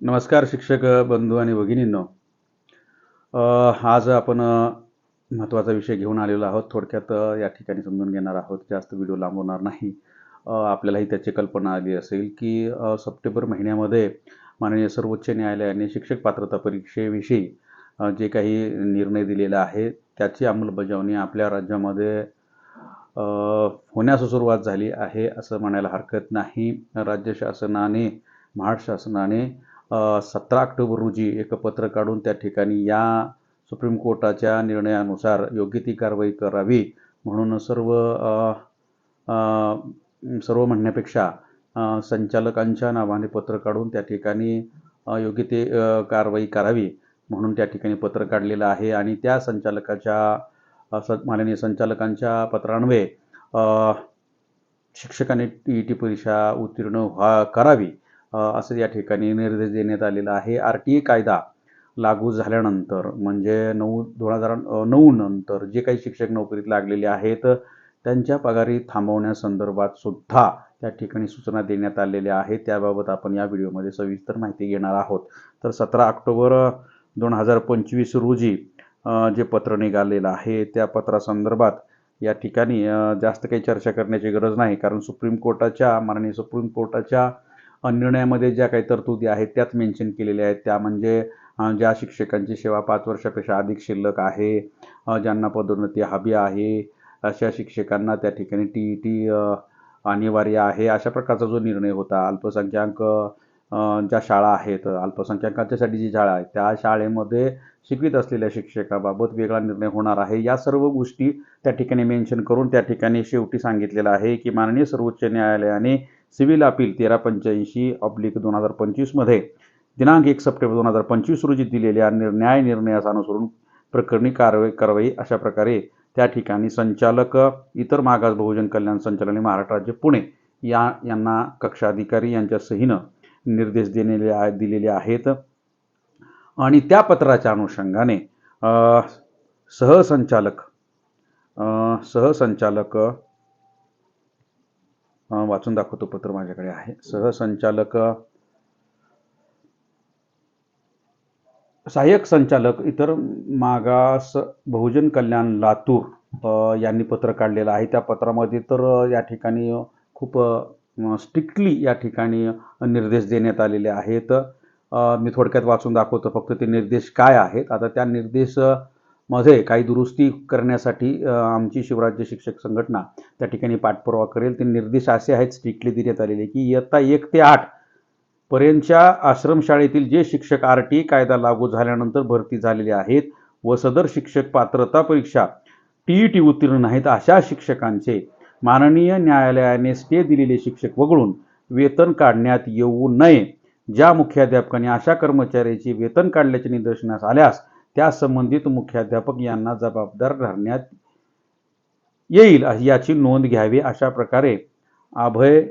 नमस्कार शिक्षक बंधू आणि भगिनींनो. आज आपण महत्त्वाचा विषय घेऊन आलेलो आहोत. थोडक्यात या ठिकाणी समजून घेणार आहोत जास्त व्हिडिओ लांबवणार नाही. आपल्यालाही त्याची कल्पना आली असेल की सप्टेंबर महिन्यामध्ये माननीय सर्वोच्च न्यायालयाने शिक्षक पात्रता परीक्षेविषयी जे काही निर्णय दिलेला आहे त्याची अंमलबजावणी आपल्या राज्यामध्ये होण्यास सुरुवात झाली आहे असं म्हणायला हरकत नाही. राज्य शासनाने महाराष्ट्र शासनाने सतरा ऑक्टोबर रोजी एक पत्र काढून त्या ठिकाणी या सुप्रीम कोर्टाच्या निर्णयानुसार योग्य ती कारवाई करावी म्हणून सर्व सर्व म्हणण्यापेक्षा संचालकांच्या नावाने पत्र काढून त्या ठिकाणी योग्य ते कारवाई करावी म्हणून त्या ठिकाणी पत्र काढलेलं आहे. आणि त्या संचालकाच्या स माननीय संचालकांच्या पत्रान्वये शिक्षकांनी टी ई टी परीक्षा उत्तीर्ण व्हा करावी. असं या ठिकाणी निर्देश देण्यात आलेला आहे. आर टी ए कायदा लागू झाल्यानंतर म्हणजे नऊ दोन हजार नऊ नंतर जे काही शिक्षक नोकरीत लागलेले आहेत त्यांच्या पगारी थांबवण्यासंदर्भात सुद्धा त्या ठिकाणी सूचना देण्यात आलेल्या आहेत. त्याबाबत आपण या व्हिडिओमध्ये सविस्तर माहिती घेणार आहोत. तर सतरा ऑक्टोबर दोन हजार पंचवीस रोजी जे पत्र निघालेलं आहे त्या पत्रासंदर्भात या ठिकाणी जास्त काही चर्चा करण्याची गरज नाही कारण सुप्रीम कोर्टाच्या माननीय सुप्रीम कोर्टाच्या निर्णयामध्ये ज्या काही तरतुदी आहेत त्याच मेन्शन केलेल्या आहेत. त्या म्हणजे ज्या शिक्षकांची सेवा पाच वर्षापेक्षा अधिक शिल्लक आहे ज्यांना पदोन्नती हवी आहे अशा शिक्षकांना त्या ठिकाणी टी ई टी अनिवार्य आहे अशा प्रकारचा जो निर्णय होता अल्पसंख्याक ज्या शाळा आहेत अल्पसंख्याकांच्यासाठी जी शाळा आहे त्या शाळेमध्ये शिकवित असलेल्या शिक्षकाबाबत वेगळा निर्णय होणार आहे. या सर्व गोष्टी त्या ठिकाणी मेन्शन करून त्या ठिकाणी शेवटी सांगितलेलं आहे की माननीय सर्वोच्च न्यायालयाने सिव्हिल अपील तेरा पंच्याऐंशी ऑब्लिक दोन हजार पंचवीसमध्ये दिनांक एक सप्टेंबर दोन हजार पंचवीस रोजी दिलेल्या निर न्याय निर्णयास अनुसरून प्रकरणी कारवाई कारवाई अशा प्रकारे त्या ठिकाणी संचालक इतर मागास बहुजन कल्याण संचालन महाराष्ट्र राज्य पुणे या यांना कक्षाधिकारी यांच्या सहीनं निर्देश देलेले दिलेले आहेत. आणि त्या पत्राच्या अनुषंगाने सहसंचालक सहसंचालक वाचून दाखवतो पत्र माझ्याकडे आहे. सहसंचालक सहाय्यक संचालक इतर मागास बहुजन कल्याण लातूर यांनी पत्र काढलेलं आहे. त्या पत्रामध्ये तर या ठिकाणी खूप स्ट्रिक्टली या ठिकाणी निर्देश देण्यात आलेले आहेत. मी थोडक्यात वाचून दाखवतो फक्त ते निर्देश काय आहेत. आता त्या निर्देश मध्ये काही दुरुस्ती करण्यासाठी आमची शिवराज्य शिक्षक संघटना त्या ठिकाणी पाठपुरावा करेल. ते निर्देश असे आहेत स्ट्रिक्टली देण्यात आलेले की इयत्ता एक ते आठ पर्यंतच्या आश्रमशाळेतील जे शिक्षक आर टी कायदा लागू झाल्यानंतर भरती झालेले आहेत व सदर शिक्षक पात्रता परीक्षा टी ई टी उत्तीर्ण नाहीत अशा शिक्षकांचे माननीय न्यायालयाने स्टे दिलेले शिक्षक वगळून वेतन काढण्यात येऊ नये. ज्या मुख्याध्यापकाने अशा कर्मचाऱ्याचे वेतन काढल्याचे निदर्शनास आल्यास त्या संबंधित मुख्याध्यापक यांना जबाबदार धरण्यात येईल याची नोंद घ्यावी अशा प्रकारे अभय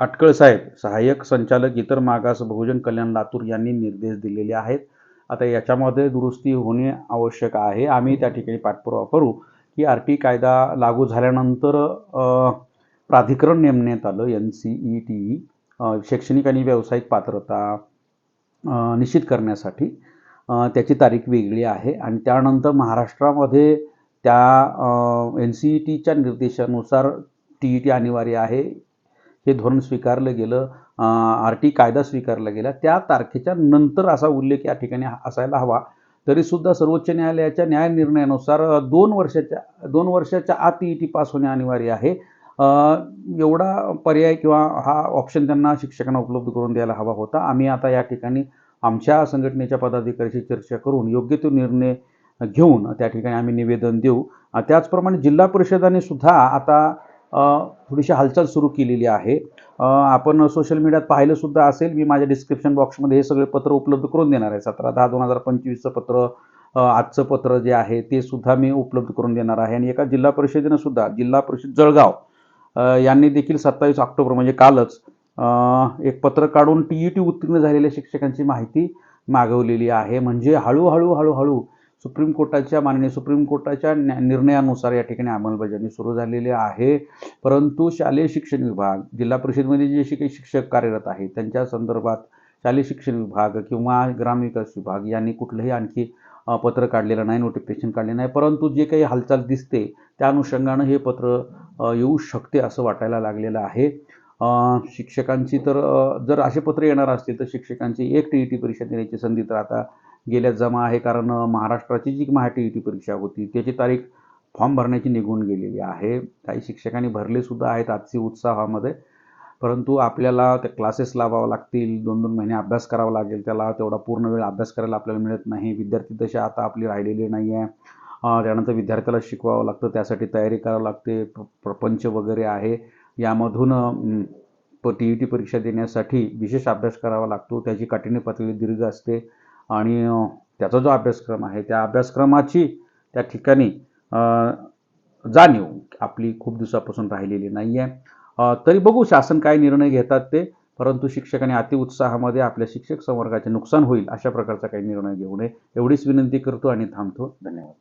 अटकळ साहेब सहाय्यक संचालक इतर मागास बहुजन कल्याण लातूर यांनी निर्देश दिलेले आहेत. आता याच्यामध्ये दुरुस्ती होणे आवश्यक आहे. आम्ही त्या ठिकाणी पाठपुरावा करू की आर टी कायदा लागू झाल्यानंतर प्राधिकरण नेमण्यात आलं एन सी ई टी शैक्षणिक आणि व्यावसायिक पात्रता निश्चित करण्यासाठी. त्याची तारीख वेगळी आहे. आणि त्यानंतर महाराष्ट्रामध्ये त्या एन सी ई टीच्या निर्देशानुसार टी ई टी अनिवार्य आहे. हे धोरण स्वीकारलं गेलं आर टी कायदा स्वीकारला गेला. त्या तारखेच्या नंतर असा उल्लेख या ठिकाणी असायला हवा. तरीसुद्धा सर्वोच्च न्यायालयाच्या न्याय निर्णयानुसार दोन वर्षाच्या दोन वर्षाच्या आत टी ई टी पास होणे अनिवार्य आहे. एवढा पर्याय किंवा हा ऑप्शन त्यांना शिक्षकांना उपलब्ध करून द्यायला हवा होता. आम्ही आता या ठिकाणी आमच्या संघटनेच्या पदाधिकाऱ्याशी चर्चा करून योग्य तो निर्णय घेऊन त्या ठिकाणी आम्ही निवेदन देऊ. त्याचप्रमाणे जिल्हा परिषदाने सुद्धा आता थोडीशी हालचाल सुरू केलेली आहे. आपण सोशल मीडियात पाहिलं सुद्धा असेल मी माझ्या डिस्क्रिप्शन बॉक्समध्ये हे सगळे पत्र उपलब्ध करून देणार आहे. सतरा दहा दोन हजार पंचवीसचं पत्र आजचं पत्र जे आहे ते सुद्धा मी उपलब्ध करून देणार आहे. आणि एका जिल्हा परिषदेनं सुद्धा जिल्हा परिषद जळगाव यांनी देखील सत्तावीस ऑक्टोबर म्हणजे कालच एक पत्र काढून टी ई टी उत्तीर्ण झालेल्या शिक्षकांची माहिती मागवलेली आहे. म्हणजे हळूहळू हळूहळू सुप्रीम कोर्टाच्या माननीय सुप्रीम कोर्टाच्या न्या- निर्णयानुसार या ठिकाणी अंमलबजावणी सुरू झालेली आहे. परंतु शालेय शिक्षण विभाग जिल्हा परिषदमध्ये जे काही शिक्षक कार्यरत आहेत त्यांच्या संदर्भात शालेय शिक्षण विभाग किंवा ग्रामविकास विभाग यांनी कुठलंही आणखी पत्र काढलेलं नाही नोटिफिकेशन काढले नाही. परंतु जे काही हालचाल दिसते त्या अनुषंगानं हे पत्र येऊ शकते असं वाटायला लागलेलं आहे. शिक्षकांची तर जर असे पत्र येणार असतील तर शिक्षकांची एक टी ई टी परीक्षा देण्याची संधी तर आता गेल्या जमा आहे. कारण महाराष्ट्राची जी महा टी ई टी परीक्षा होती त्याची तारीख फॉर्म भरण्याची निघून गेलेली आहे. काही शिक्षकांनी भरले सुद्धा आहेत आजची उत्साहामध्ये. परंतु आपल्याला त्या क्लासेस लावावं लागतील दोन दोन महिने अभ्यास करावा लागेल त्याला तेवढा पूर्ण वेळ अभ्यास करायला आपल्याला मिळत नाही. विद्यार्थी दशा आता आपली राहिलेली नाही आहे त्यानंतर विद्यार्थ्याला शिकवावं लागतं त्यासाठी तयारी करावं लागते. प्रपंच वगैरे आहे. यामधून प टी ई टी परीक्षा देण्यासाठी विशेष अभ्यास करावा लागतो. त्याची काठिण्य पातळी दीर्घ असते आणि त्याचा जो अभ्यासक्रम आहे त्या अभ्यासक्रमाची त्या ठिकाणी जाणीव आपली खूप दिवसापासून राहिलेली नाही आहे तरी बघू शासन काय निर्णय घेतात ते परंतु शिक्षकांनी अतिउत्साहामध्ये आपल्या शिक्षक संवर्गाचे नुकसान होईल अशा प्रकारचा काही निर्णय घेऊ नये. एवढीच विनंती करतो आणि थांबतो. धन्यवाद.